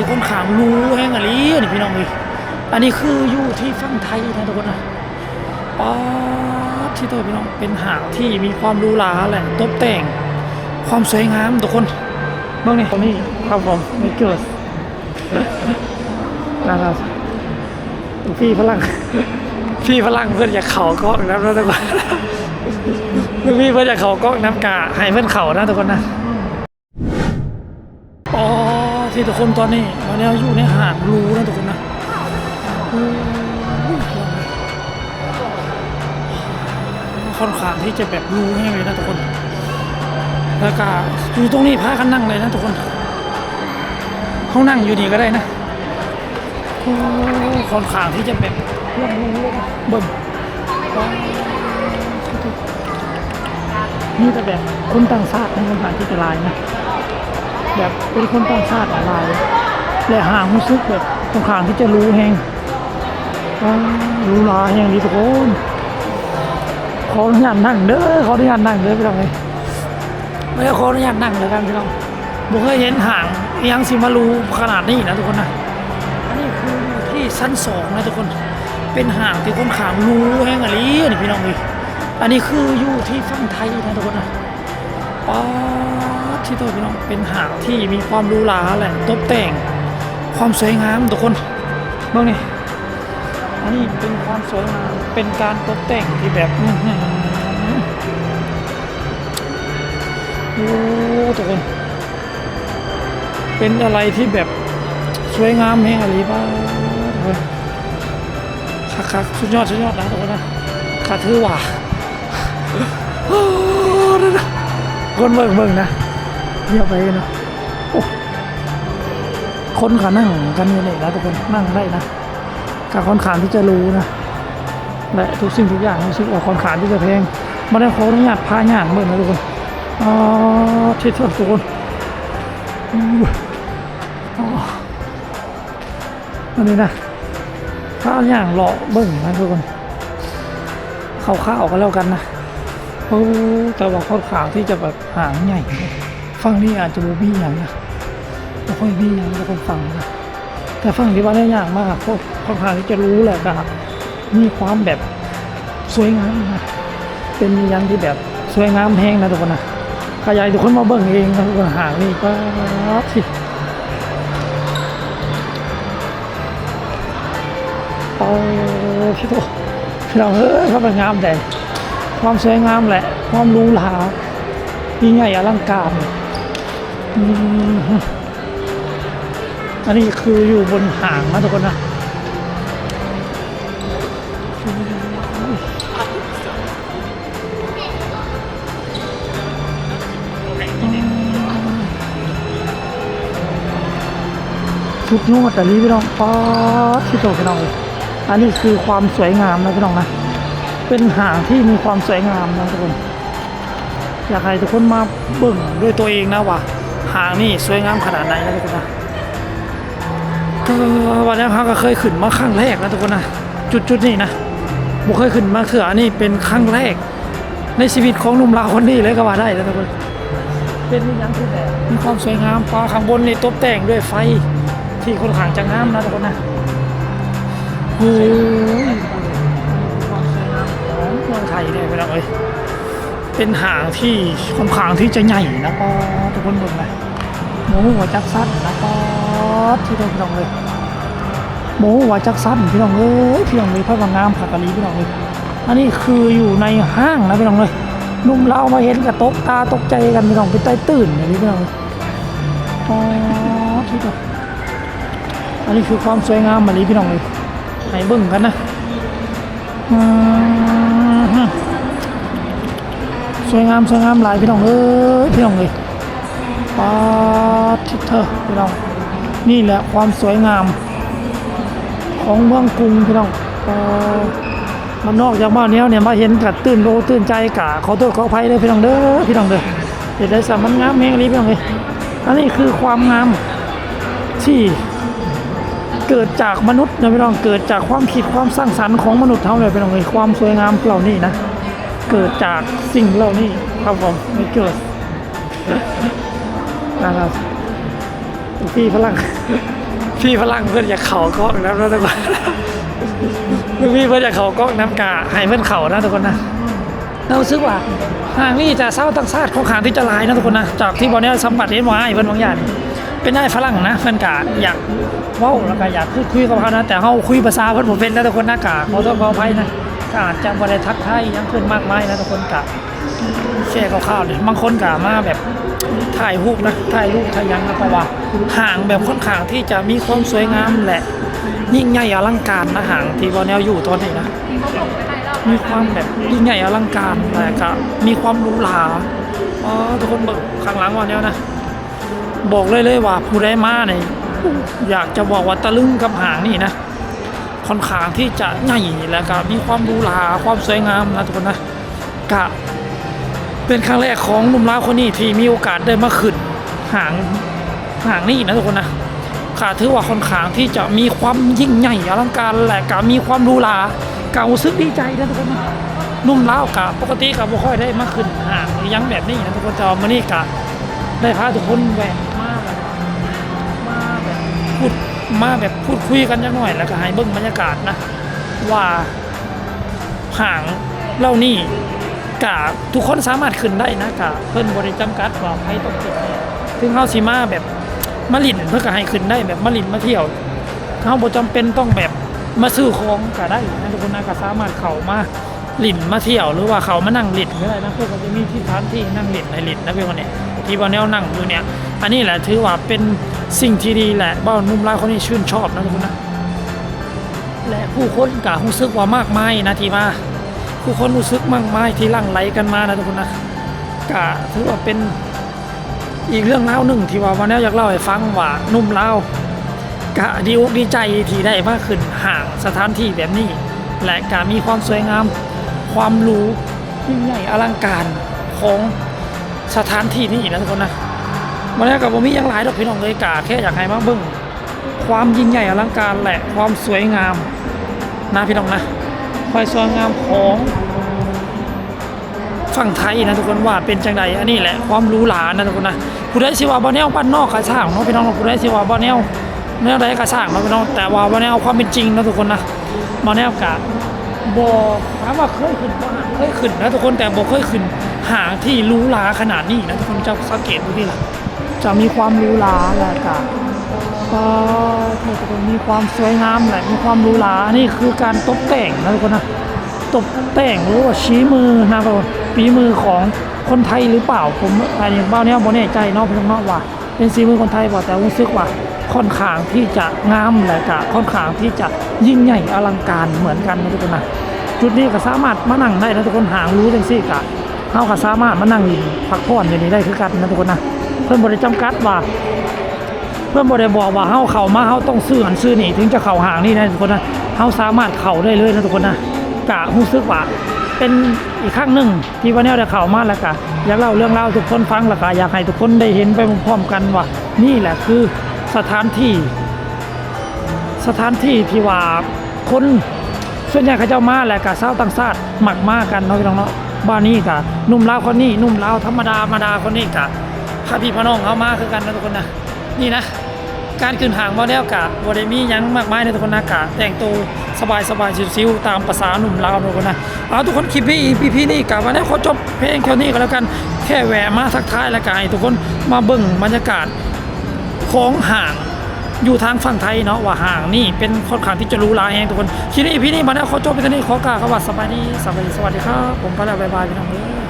ที่คนขางรู้แห้งอะไรนี่พี่น้องเลยอันนี้คืออยู่ที่ฝั่งไทยนะทุกคนนะป๊าดที่ตัวพี่น้องเป็นหางที่มีความรูหราแหละตกแต่ง ความสวยงามทุกคนเบ้างนี่ผมนี่ครับผมไม่เกิดนะครับพี่ฝรั่งพี่ฝรั่งเพื่อนอยากเข่ากล้องนะทุกคนพี่เพื่อนอยากเข่ากล้องน้ำกาให้เพื่อนเข่านะทุกคนนะ ที่ทุกคนตอนนี้ตอนนี้อยู่ในหางรูนะทุกคนนะค่อนข้างที่จะแบบรูแห้เลยนะทุกคน แล้วก็อยู่ตรงนี้พากันนั่งเลยนะทุกคนห้องนั่งอยู่นี่ก็ได้นะค่อนข้างที่จะแบบรูเลยนะเบิ่มนี่แต่แบบคนต่างชาตินะคนข้างที่จะลายนะ แบบเป็นคนต่างชาติอะไรและห่างรู้สึกแบบตรงขางที่จะรู้แหงว้าวรู้ลาแหงดีทุกคนขออนุญาตนั่งเด้อขออนุญาตนั่งเด้อพี่น้องเลยไม่ได้ขออนุญาตนั่งเลยกันพี่น้องบุเคยเห็นห่างยังสิมารู้ขนาดนี้นะทุกคนนะอันนี้คือที่ชั้นสองนะทุกคนเป็นห่างที่คนขางรู้แห้งอะไรนี่พี่น้องเลยอันนี้คืออยู่ที่ฝั่งไทยนะทุกคนนะป๊า ที่ตัวพี่น้องเป็นหางที่มีความรูหราแหละตกแต่งความสวยงามทุกคนเบ้างนี่อันนี้เป็นความสวยงามเป็นการตกแต่งที่แบบโอ้ทุกคน เป็นอะไรที่แบบสวยงามแห่งอะไรบ้างทุกคักสุดยอดสุดยอดนะทุกคนนะขาถือว่าโอ้นั่นนะคนเบิ่งเบิ่งนะ เยี่ยมไปเนะโอ้คนขานั่งกันอยู่นี่นะทุกคนนั่งได้นะกับคนขานที่จะรู้นะและทุกสิ่งทุกอย่างรู้สึกว่าคนขานที่จะแพงมาได้ขออนุญาตพาย่างเบิ่งนะทุกคนอ๋อที่สุดทุกคนอู้อ๋ออันนี้นะพาย่างเลาะเบิ่งนะทุกคนเข้าวๆกันแล้วกันนะโอ้แต่ว่าค่อนข้างที่จะแบบหางใหญ่ ฝั่งนี้อาจจะบูบี้อย่างนะไม่ค่อยบี้อย่างแล้วคนฝั่งนะแต่ฝั่งที่ว่าได้ยากมากเพราะค่อนข้างที่จะรู้แหละครับมีความแบบสวยงามนะเป็นย่างที่แบบสวยงามแห้งนะทุกคนนะขยายทุกคนมาเบิ่งเองนะทุกคนหางนี่ก็ที่โอ้พี่โตพี่เราเฮ้ยเขาเป็นงามแต่ความสวยงามแหละ ความรู้หลายิ่งใหญ่อลังการ อันนี้คืออยู่บนหางนะทุกคนนะทุกยอดแต่นี้พี่น้องป๊าดที่โตพี่น้องอันนี้คือความสวยงามนะพี่น้องนะ เป็นหางที่มีความสวยงามนะทุกคน อยากให้ทุกคนมาเบิ่งด้วยตัวเองนะว่า หางนี่สวยงามขนาดไหนนะทุกคนนะก็วันนี้เขาก็เคยขึ้นมาครั้งแรกนะทุกคนนะจุดจุดๆนี้นะบุเคยขึ้นมาเถื่อนี่เป็นครั้งแรก ในชีวิตของหนุ่มลาวคนนี้เลยก็ว่าได้นะทุกคนเป็นยังที่แบบมีความสวยงามปลาข้างบนนี่ตกแต่งด้วยไฟที่คนขางจะงามนะทุกคนนะโอ้ยความสวยงามของเมืองไทยเนี่ยพี่น้องเอ้ย เป็นหางที่ค่อนข้างที่จะใหญ่นะก็ทุกคนเบิ่งนะหมูหัวจักสั้นนะก็ที่เราพี่น้องเลยหมูหัวจักสั้นพี่น้องเอ้ยพี่น้องเลยพระบางงามผักกะลีพี่น้องเลยอันนี้คืออยู่ในห้างนะพี่น้องเลยนุ่มเรามาเห็นกับตกตาตกใจกันพี่น้องเป็นใต้ตื่นอย่างนี้พี่น้องอ๋อที่แบบอันนี้คือความสวยงามมาลีพี่น้องเลยให้เบิ่งกันนะอืม สวยงามสวยงามหลายพี่น้องเอ้ยพี่น้องเลยปาทิเธอพี่น้องนี่แหละความสวยงาม ของเมืองกรุงพี่น้องปามันนอกจากบ้านนี้เนี่ยมาเห็นกัดตื่นโลตื่นใจกะขอโทษขออภัยเลยพี่น้องเด้อพี่น้องเด้อเดี๋ยวได้สามันงามแมงนี้พี่น้องเลยอันนี้คือความงามที่เกิดจากมนุษย์นะพี่น้องเกิดจากความคิดความสร้างสรรค์ของมนุษย์เท่าไหร่พี่น้องเลยความสวยงามเหล่านี้นะ เกิดจากสิ่งเหล่านี้ครับผมไม่เกิดนะครับพี่ฝรั่งพี่พลังเพื่อนอยากเข่ากล้องนะทุกคนพี่เพื่อนอยากเข่ากล้องน้ำกาให้เพื่อนเข่านะทุกคนนะเราซื้อว่าห่างนี่จะเศร้าตั้งซาดของขางที่จะลายนะทุกคนนะจากที่บอลเนี้สัมผัสเห็นว่าไอ้เพื่อนบางอย่างเป็นได้ฝรั่งนะเพื่อนกาอยากว้าแล้วก็อยากคุยกับเขานะแต่เขาคุยภาษาเพื่อนผมเป็นนะทุกคนนะกาขอโทษขออภัยนะ ก็อาจจะบริทักไทยยังเพื่อนมากมายนะทุกคนกาแช่คร่าวๆเลยบางคนกะมาแบบถ่ายรูปนะถ่ายรูปถ่ายยังนะเพราะว่าห่างแบบค่อนข้างที่จะมีความสวยงามแหละ ยิ่งใหญ่อลังการนะห่างที่บอลแนวอยู่ตอนนี้นะมีความแบบยิ่งใหญ่อลังการแต่ก็มีความหรูหราอ๋อทุกคนบิกข้างหลังวันนี้นะ บอกเลยเลยว่าผู้ได้มาเนี่ยอยากจะบอกว่าตะลึงกับห่างนี่นะ ค่อนข้างที่จะใหญ่แล้วก็มีความหรูหราความสวยงามนะทุกคนนะกะเป็นครั้งแรกของหนุ่มลาวคนนี้ที่มีโอกาสได้มาขึ้นหางหางนี่นะทุกคนนะขาถือว่าค่อนข้างที่จะมีความยิ่งใหญ่อลังการและก็มีความหรูหราก่ารู้สึกดีใจนะทุกคนนะนุ่มลาวกะปกติกะบ่ค่อยได้มาขึ้นหางยังแบบนี้นะทุกคนแต่ว่านี้กะได้พาทุกคนแหวกมาแบบมาแบบพูด มาแบบพูดคุยกันจังหน่อยแล้วก็ให้เบิ่งบรรยากาศนะ ว่าหางเล่านี้กะทุกคนสามารถขึ้นได้นะกะเพิ่นบริจำกัดว่าใครต้องขึ้นถึงเฮาสิมาแบบมาลินเพื่อก็ให้ขึ้นได้แบบมาลินมาเที่ยวเฮาบ่จำเป็นต้องแบบมาซื้อของก็ได้นะทุกคนนะก็สามารถเข้ามาลินมาเที่ยวหรือว่าเขามานั่งลินก็ได้นะเพื่อก็จะมีที่ฐานที่นั่งลินให้ลินนะเพื่อนคนนี้ที่บ่าแนวนั่งอยู่เนี่ย อันนี้แหละถือว่าเป็นสิ่งที่ดีแหละบ้านนุ่มลาคนนี้ชื่นชอบนะทุกคนนะและผู้คนก็รู้สึกว่ามากมายนะที่มาผู้คนรู้สึกมากมายที่ลั่งไหลกันมานะทุกคนนะกะถือว่าเป็นอีกเรื่องเล่าหนึ่งที่ว่าวันนี้อยากเล่าให้ฟังว่านุ่มเล่ากะดีอกดีใจที่ได้มากขึ้นห่างสถานที่แบบนี้ และกะมีความสวยงาม ความรู้ยิ่งใหญ่อลังการของสถานที่นี้นะทุกคนนะ วันนี้กับผมมีย่างหลายดอกพี่น้องเลยกะแค่อยากให้มาเบิ่งความยิ่งใหญ่อลังการแหละความสวยงามนะพี่น้องนะความสวยงามของฝั่งไทยนะทุกคนว่าเป็นจังใดอันนี้แหละความรู้หลานะทุกคนนะผู้ใดสิว่าบ่แนวบ้นนอกกระช่างเนาะพี่น้องเนาะผู้ใดสิว่าบ่แนวแนวใดกระช่างเนาะพี่น้องแต่ว่าบ่แนวความเป็นจริงนะทุกคนนะบ่แนวกะบ่ถามว่าเคยขึ้นบ่หางเคยขึ้นนะทุกคนแต่บ่เคยขึ้นหางที่รู้หลาขนาดนี้นะทุกคนจะสังเกตดูดิล่ะ จะมีความรู้หลาและกะก็เธอจะมีความสวยงามแหละมีความรูหรานนี้คือการตกแต่งนะทุกคนนะตกแต่งหรือว่าชี้มือนะครับฝีมือของคนไทยหรือเปล่าผมอันนี้บ้าเนี้ยบอแน่ใจเนาะพี่น้องว่า เป็นฝีมือคนไทยบอกแต่รู้สึกว่าค่อนข้างที่จะงามและก็ค่อนข้างที่จะยิ่งใหญ่อลังการเหมือนกันนะทุกคนนะจุดนี้ก็สามารถมานั่งได้นะทุกคนหางรู้จังซี่กะเฮาก็สามารถมานั่งพักผ่อนอยู่นี่ได้คือกันนะทุกคนนะ เพิ่อนบริจำกัดว่า เพื่อนบริบอกว่าเฮาเข้ามาเฮาต้องซื้อหันซื้อนี่ถึงจะเข้าห่างนี่นะทุกคนนะเฮาสามารถเข้าได้เลยนะทุกคนนะกะรู้สึกว่าเป็นอีกครั้งหนึ่งที่วันนี้ได้เข้ามาแล้วกะอยากเล่าเรื่องเล่าให้ทุกคนฟังแล้วก็อยากให้ทุกคนได้เห็นไปพร้อมๆกันว่า นี่แหละคือสถานที่ สถานที่ที่ว่าคนส่วนใหญ่เขาเจ้ามาแหละกะเศร้าต่างชาติหมักมากันเนาะพี่น้องเนาะบ้านนี้กะนุ่มลาวคนนี้นุ่มลาวธรรมดาธรรมดาคนนี้กะ พาพี่พน้องเขามาคือกันนะทุกคนนะนี่นะ การขึ้นห่างบ่แล้วกะบ่ได้มีหยังมากมายในทุกคนนะกะแต่งตัวสบายสบายๆชิวๆตามภาษาหนุ่มลาวทุกคนนะเอาทุกคนคลิปพี่พี่พี่นี่กะวันนี้ขอจบเพลงแค่นี้ก็แล้วกันแค่แหวมาทักทายแล้วก็ให้ทุกคนมาเบิ่งบรรยากาศของห่างอยู่ทางฝั่งไทยเนาะว่าห่างนี่เป็นค่อนข้างที่จะรู้ลายแห่งทุกคนคลิปนี้พี่นี่มาแล้วขอจบไปเท่านี้ขอกล่าวคำว่าสบายดีสบายดีสวัสดีครับผมไปแล้วบายบายพี่น้องเอ้ย